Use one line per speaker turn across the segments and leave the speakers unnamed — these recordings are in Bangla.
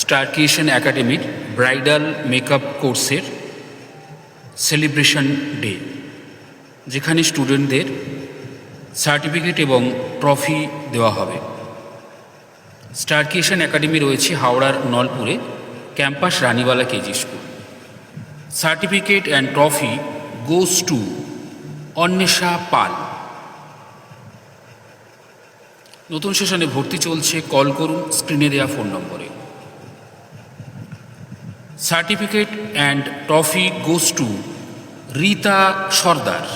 স্টারকিয়েশন একাডেমির ব্রাইডাল মেকআপ কোর্সের সেলিব্রেশন ডে যেখানে স্টুডেন্টদের সার্টিফিকেট এবং ট্রফি দেওয়া হবে। স্টারকিয়েশন একাডেমি রয়েছে হাওড়ার নলপুরে, campus Ranibala KG school. Certificate and trophy goes to Anwesha Pal নতুন সেশনে ভর্তি চলছে কল করুন স্ক্রিনে দেওয়া ফোন নম্বরে। Certificate and trophy goes to Rita Sardar.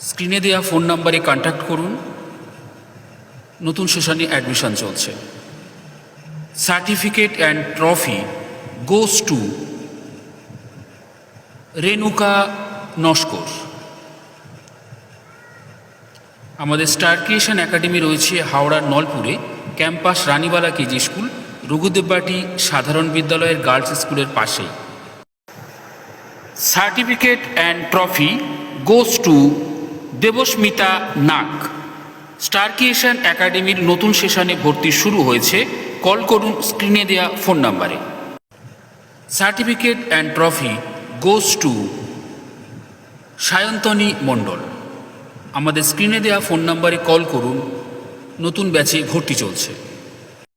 স্ক্রিনে দেওয়া ফোন নম্বরে কন্ট্যাক্ট করুন। নতুন সেশনে অ্যাডমিশন চলছে। Certificate and trophy goes to Renuka Naskar. আমাদের স্টার ক্রিয়েশন একাডেমি রয়েছে হাওড়ার নলপুরে, ক্যাম্পাস রানীবালা কেজি স্কুল রঘুদেববাটি সাধারণ বিদ্যালয়ের গার্লস স্কুলের পাশেই। Certificate and trophy goes to Debasmita Nag star creation একাডেমির নতুন সেশনে ভর্তি শুরু হয়েছে। কল করুন স্ক্রিনে দেওয়া ফোন নাম্বারে। Certificate and trophy goes to Sayantani Mondal. আমাদের স্ক্রিনে দেওয়া ফোন নাম্বারে কল করুন। নতুন ব্যাচে ভর্তি চলছে।